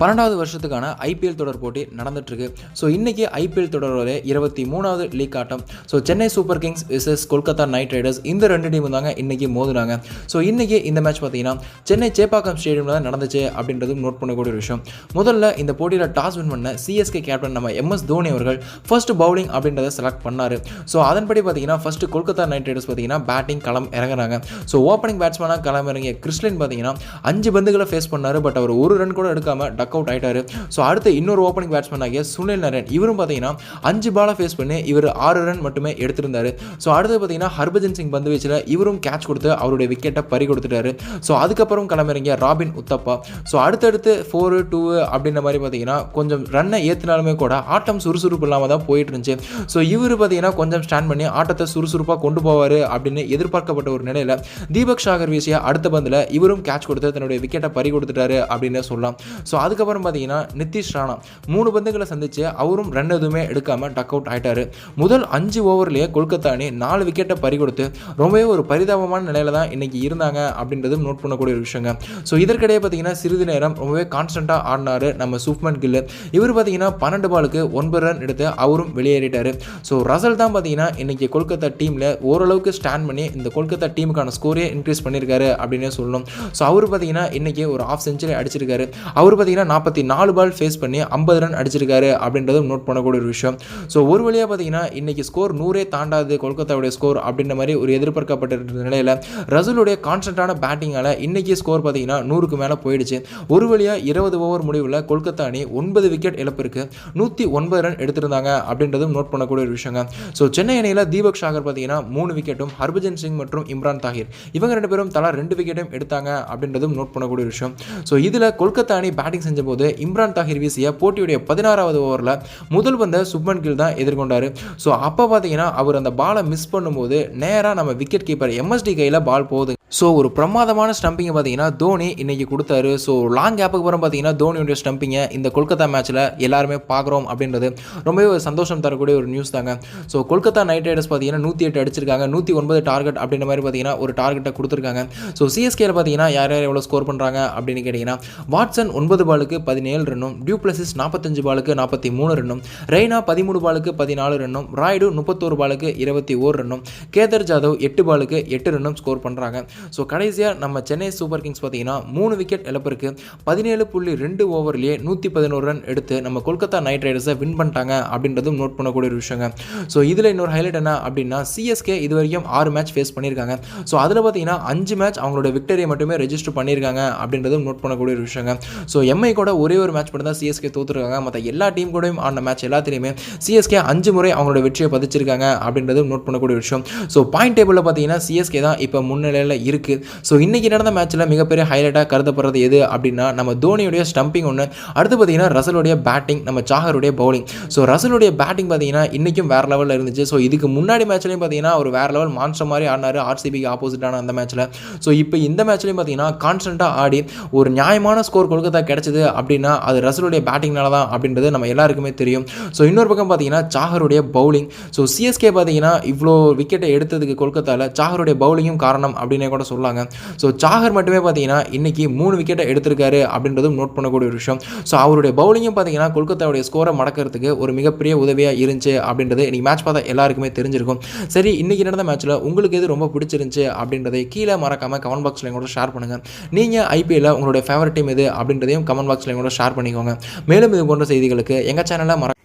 பன்னெண்டாவது வருஷத்துக்கான ஐபிஎல் தொடர் போட்டி நடந்துட்டுருக்கு. ஸோ இன்றைக்கி ஐபிஎல் தொடரோட இருபத்தி மூணாவது லீக் ஆட்டம். So Chennai Super Kings versus Kolkata Knight Riders இந்த ரெண்டு டீம் தாங்க இன்றைக்கி மோதுனாங்க. ஸோ இன்றைக்கி இந்த மேட்ச் பார்த்தீங்கன்னா சென்னை சேப்பாக்கம் ஸ்டேடியமில் தான் நடந்துச்சு அப்படின்றதும் நோட் பண்ணக்கூடிய ஒரு விஷயம். முதல்ல இந்த போட்டியில் டாஸ் வின் பண்ண சிஎஸ்கே கேப்டன் நம்ம எம்எஸ் தோனி அவர்கள் ஃபர்ஸ்ட் பவுலிங் அப்படின்றத செலக்ட் பண்ணார். ஸோ அதன்படி பார்த்தீங்கன்னா ஃபர்ஸ்ட் கொல்கத்தா நைட் ரைடர்ஸ் பார்த்தீங்கன்னா பேட்டிங் களம் இறங்குறாங்க ஸோ ஓப்பனிங் பேட்ஸ்மேனாக களம் இறங்கிய கிறிஸ்லின் பார்த்தீங்கன்னா அஞ்சு பந்துகளை ஃபேஸ் பண்ணார். பட் அவர் ஒரு ரன் கூட எடுக்காமல் டக் அவுட் ஆகிட்டாரு ஸோ அடுத்து இன்னொரு ஓப்பனிங் பேட்ஸ்மேன் ஆகிய சுனில் நரேன். இவரும் பார்த்தீங்கன்னா அஞ்சு பாலை ஃபேஸ் பண்ணி இவர் ஆறு ரன் மட்டுமே எடுத்திருந்தார். ஸோ அடுத்து பார்த்தீங்கன்னா ஹர்பஜன் சிங் பந்து வீச்சில் இவரும் கேட்ச் கொடுத்து அவருடைய விக்கெட்டை பறி கொடுத்துட்டாரு. ஸோ அதுக்கப்புறம் கிளம்பிறங்கிய ராபின் உத்தப்பா. ஸோ அடுத்தடுத்து ஃபோரு டூ அப்படின்ற மாதிரி பார்த்தீங்கன்னா கொஞ்சம் ரன்னை ஏற்றினாலுமே கூட ஆட்டம் சுறுசுறுப்பு இல்லாமல் தான் போயிட்டு இருந்துச்சு ஸோ இவர் பார்த்தீங்கன்னா கொஞ்சம் ஸ்டாண்ட் பண்ணி ஆட்டத்தை சுறுசுறுப்பாக கொண்டு போவார் அப்படின்னு எதிர்பார்க்கப்பட்ட ஒரு நிலையில் தீபக் சாகர் வீசிய அடுத்த பந்தில் இவரும் கேட்ச் கொடுத்து தன்னுடைய விக்கெட்டை பறி கொடுத்துட்டாரு அப்படின்னு சொல்லலாம். ஸோ அதுக்கப்புறம் பார்த்தீங்கன்னா நிதிஷ் ராணா. மூணு பந்துகளை சந்தித்து அவரும் ரன் எதுவுமே எடுக்காமல் டக் அவுட் ஆயிட்டாரு. முதல் அஞ்சு ஓவர்லேயே கொல்கத்தா அணி நாலு விக்கெட்டை பறி கொடுத்து ரொம்பவே ஒரு பரிதாபமான நிலையில தான் இன்றைக்கி இருந்தாங்க அப்படின்றதும் நோட் பண்ணக்கூடிய ஒரு விஷயங்க. ஸோ இதற்கிடையே பார்த்தீங்கன்னா சிறிது நேரம் ரொம்பவே கான்ஸ்டண்ட்டாக ஆடினாரு நம்ம சூப்மன் கில்லு இவர் பார்த்தீங்கன்னா பன்னெண்டு பாலுக்கு ஒன்பது ரன் எடுத்து அவரும் வெளியேறிட்டார். ஸோ ரசல் தான் பார்த்தீங்கன்னா இன்றைக்கி கொல்கத்தா டீமில் ஓரளவுக்கு ஸ்டாண்ட் பண்ணி இந்த கொல்கத்தா டீமுக்கான ஸ்கோரே இன்க்ரீஸ் பண்ணியிருக்காரு அப்படின்னே சொல்லணும். ஸோ அவர் பார்த்தீங்கன்னா இன்றைக்கி ஒரு ஆஃப் செஞ்சுரி அடிச்சிருக்காரு. அவர் பார்த்தீங்கன்னா நாற்பத்தி நாலு பால் ஃபேஸ் பண்ணி ஐம்பது ரன் அடிச்சிருக்காரு அப்படின்றதும் நோட் பண்ணக்கூடிய ஒரு விஷயம். ஸோ ஒரு வழியாக பார்த்தீங்கன்னா இன்னைக்கு ஸ்கோர் நூறே தாண்டாது கொல்கத்தாவுடைய ஸ்கோர் அப்படின்ற மாதிரி ஒரு எதிர்பார்க்கப்பட்ட நிலையில் ரசூலுடைய கான்ஸ்டன்டான பேட்டிங்கால் இன்னைக்கு ஸ்கோர் பார்த்தீங்கன்னா நூறுக்கு மேலே போயிடுச்சு. ஒரு வழியாக இருபது ஓவர் முடிவில் கொல்கத்தா அணி ஒன்பது விக்கெட் இழப்பிற்கு நூற்றி ஒன்பது ரன் எடுத்திருந்தாங்க அப்படின்றதும் நோட் பண்ணக்கூடிய ஒரு விஷயங்க. ஸோ சென்னை அணியில் தீபக் சாகர் பார்த்தீங்கன்னா மூணு விக்கெட்டும் ஹர்பஜன் சிங் மற்றும் இம்ரான் தாஹிர் இவங்க ரெண்டு பேரும் தலா ரெண்டு விக்கெட்டும் எடுத்தாங்க அப்படின்றதும் நோட் பண்ணக்கூடிய விஷயம். ஸோ இதில் கொல்கத்தா அணி பேட்டிங் செஞ்சபோது இம்ரான் தாஹிர் வீசிய போட்டியுடைய பதினாறாவது ஓவரில் முதல் வந்த சுப்மன் கில் தான் எதிர்கொண்டார். ஸோ அப்போ பார்த்தீங்கன்னா அவர் அந்த பாலை மிஸ் பண்ணும்போது நேராக நம்ம விக்கெட் கீப்பர் எம்எஸ்டி கையில் பால் போகுது ஸோ ஒரு பிரமாதமான ஸ்டம்பிங்கை பார்த்தீங்கன்னா தோனி இன்றைக்கி கொடுத்தாரு. ஸோ லாங் கேப்புக்கு அப்புறம் பார்த்தீங்கன்னா தோனியுடைய ஸ்டம்பிங்கை இந்த கொல்கத்தா மேட்ச்சில் எல்லாருமே பார்க்குறோம் அப்படின்றது ரொம்பவே ஒரு சந்தோஷம் தரக்கூடிய ஒரு நியூஸ் தாங்க. ஸோ கொல்கத்தா நைட் ரைடர்ஸ் பார்த்தீங்கன்னா நூற்றி எட்டு அடிச்சிருக்காங்க. நூற்றி ஒன்பது டார்கெட் அப்படின்ற மாதிரி பார்த்தீங்கன்னா ஒரு டார்கெட்டை கொடுத்துருக்காங்க. ஸோ சிஎஸ்கேல பார்த்தீங்கன்னா யார் யார் எவ்வளோ ஸ்கோர் பண்ணுறாங்க அப்படின்னு கேட்டிங்கன்னா வாட்சன் ஒன்பது பாலுக்கு பதினேழு ரன்னும் டியூப்ளசிஸ் நாற்பத்தஞ்சு பாலுக்கு நாற்பத்தி மூணு ரன்னும் ரெய்னா பதிமூணு பாலுக்கு பதினாலு ரன்னும் ராய்டு முப்பத்தோரு பாலுக்கு இருபத்தி ஓரு ரன்னும் கேதர் ஜாதவ் எட்டு பாலுக்கு எட்டு ரன்னும் ஸ்கோர் பண்ணுறாங்க ஸோ கடைசியாக நம்ம சென்னை சூப்பர் கிங்ஸ் பார்த்தீங்கன்னா மூணு விக்கெட் இழப்பிற்கு பதினேழு புள்ளி ரெண்டு ஓவர்லேயே நூற்றி பதினோரு ரன் எடுத்து நம்ம கொல்கத்தா நைட் ரைடர்ஸை வின் பண்ணிட்டாங்க அப்படின்றதும் நோட் பண்ணக்கூடிய ஒரு விஷயங்க. ஸோ இதில் இன்னொரு ஹைலைட் என்ன அப்படின்னா சிஎஸ்கே இது வரைக்கும் ஆறு மேட்ச் ஃபேஸ் பண்ணியிருக்காங்க. ஸோ அதில் பார்த்தீங்கன்னா அஞ்சு மேட்ச் அவங்களோட விக்டரியை மட்டுமே ரெஜிஸ்டர் பண்ணியிருக்காங்க அப்படின்றதும் நோட் பண்ணக்கூடிய ஒரு விஷயங்க. ஸோ எம்ஐ கூட ஒரே ஒரு மேட்ச் மட்டும் தான் சிஎஸ்கே தோற்றுருக்காங்க மற்ற எல்லா டீம் கூடயும் ஆன மேட்ச் எல்லாத்திலையுமே சிஎஸ்கே அஞ்சு முறை அவங்களோட வெற்றியை பதிச்சிருக்காங்க அப்படின்றதும் நோட் பண்ணக்கூடிய விஷயம். ஸோ பாயிண்ட் டேபிளில் பார்த்தீங்கன்னா சிஎஸ்கே தான் இப்போ முன்னிலையில் இருக்குது ஸோ இன்றைக்கி நடந்த மேட்ச்சில் மிகப்பெரிய ஹைலைட்டாக கருதப்படுறது எது அப்படின்னா நம்ம தோனியுடைய ஸ்டம்பிங் ஒன்று அடுத்து பார்த்தீங்கன்னா ரசலுடைய பேட்டிங் நம்ம சாகருடைய பவுலிங் ஸோ ரசலுடைய பேட்டிங் பார்த்தீங்கன்னா இன்றைக்கும் வேறு லெவலில் இருந்துச்சு. ஸோ இதுக்கு முன்னாடி மேட்ச்லையும் பார்த்தீங்கன்னா ஒரு வேறு லெவல் மான்ஸ்டர் மாதிரி ஆடினார். ஆர்சிபிக்கு ஆப்போசிட்டான அந்த மேட்ச்சில் ஸோ இப்போ இந்த மேட்ச்லையும் பார்த்தீங்கன்னா கான்ஸ்டண்ட்டாக ஆடி ஒரு நியாயமான ஸ்கோர் கொல்கத்தா கிடச்சிது அப்படின்னா அது ரசலுடைய பேட்டிங்னால தான் அப்படின்றது நம்ம எல்லாருக்குமே தெரியும். ஸோ இன்னொரு பக்கம் பார்த்தீங்கன்னா சாகருடைய பவுலிங் ஸோ சிஎஸ்கே பார்த்தீங்கன்னா இவ்வளோ விக்கெட்டை எடுத்ததுக்கு கொல்கத்தாவில் சாகருடைய பவுலிங்கும் காரணம் அப்படின்னே கூட சொல்லாங்க. ஸோ சாகர் மட்டுமே பார்த்தீங்கன்னா இன்னைக்கு மூணு விக்கெட்டை எடுத்திருக்காரு அப்படின்றதும் நோட் பண்ணக்கூடிய ஒரு விஷயம். ஸோ அவருடைய பவுலிங்கும் பார்த்தீங்கன்னா கொல்கத்தாவுடைய ஸ்கோரை மடக்கிறதுக்கு ஒரு மிகப்பெரிய உதவியாக இருந்துச்சு அப்படின்றது இன்னைக்கு மேட்ச் பார்த்தா எல்லாருக்குமே தெரிஞ்சிருக்கும். சரி இன்னைக்கு நடந்த மேட்ச்சில் உங்களுக்கு எது ரொம்ப பிடிச்சிருந்துச்சு அப்படின்றதை கீழே மறக்காம கமெண்ட் பாக்ஸில் கூட ஷேர் பண்ணுங்கள் நீங்கள் ஐபிஎல்ல உங்களுடைய ஃபேவரட் டீம் எது அப்படின்றதையும் கமெண்ட் பாக்ஸில் கூட ஷேர் பண்ணிக்கோங்க. மேலும் இது போன்ற செய்திகளுக்கு எங்கள் சேனலில் மறக்க